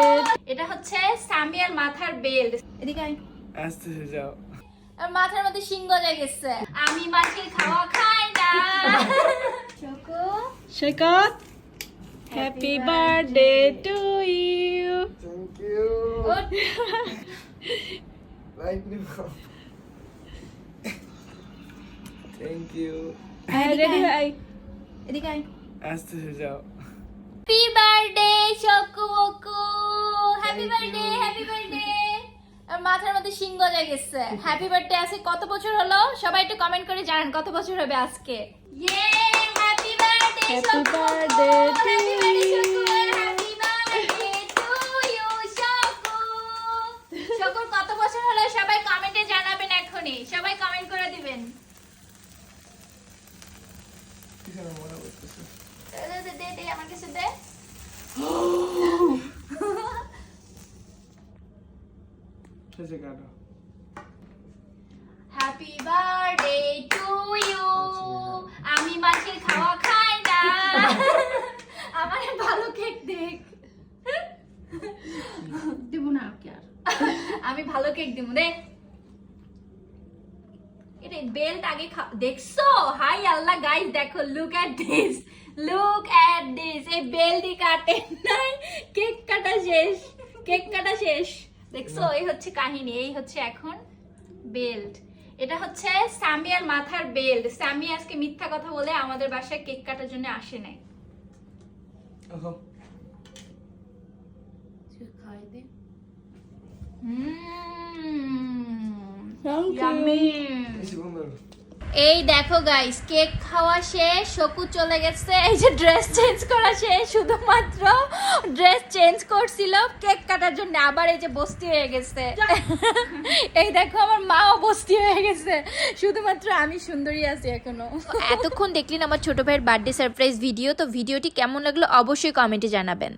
Birthday এটা হচ্ছে সামিয়ার মাথার বেল্ট। এদিকে আয়। আস্তে যাও। আর মাথার মধ্যে সিংহ লেগেছে আমি মাছের খাওয়া খাই না। Choco. Saikat happy birthday to you thank you. Like নিব থ্যাংক ইউ রেডি ভাই। এদিকে আয়। আস্তে যাও। হ্যাপি বার্থডে চকু বকু হ্যাপি বার্থডে হ্যাপি বার্থডে আর মাথার মধ্যে সিংহ লেগেছে। হ্যাপি বার্থডে আজকে কত বছর হলো? সবাই একটু কমেন্ট করে জানান কত বছর হবে আজকে? ইয়ে happy birthday Happy birthday to happy birthday to you চকু চকুর কত বছর হলো? সবাই কমেন্টে জানাবেন এখনই। সবাই কমেন্ট করে দিবেন। দে দে আমার কাছে দে। শেষে কাটো হ্যাপি বার্থডে টু ইউ আমি মাছের খাওয়া খাই না। আমার ভালো কেক দেখ। দেবো না আর কি আর। আমি ভালো কেক দিব রে এটা বেল্ট আগে খা- দেখছ? হাই আল্লাহ গাইস দেখো look at this look at this এই বেল্টই কাটে নাই। কেক কাটা শেষ। কেক কাটা শেষ। দেখছ? এই হচ্ছে কাহিনী এই হচ্ছে এখন বেল্ট। এটা হচ্ছে সামিয়ার মাথার বেল্ট। সামি আজকে মিথ্যা কথা বলে আমাদের বাসায় কেক কাটার জন্য আসে নাই। এই দেখো গাইস কেক খাওয়া শেষ শকু চলে গেছে। এই যে ড্রেস চেঞ্জ করা শেষ শুধুমাত্র ড্রেস চেঞ্জ করছিল কেক কাটার জন্য আবার এই যে বস্তি হয়ে গেছে। এই দেখো আমার মাও বস্তি হয়ে গেছে। শুধুমাত্র আমি সুন্দরী আছি এখনও। এতক্ষণ দেখলেন আমার ছোট ভাইয়ের বার্থডে সারপ্রাইজ ভিডিও তো ভিডিওটি কেমন লাগল অবশ্যই কমেন্টে জানাবেন।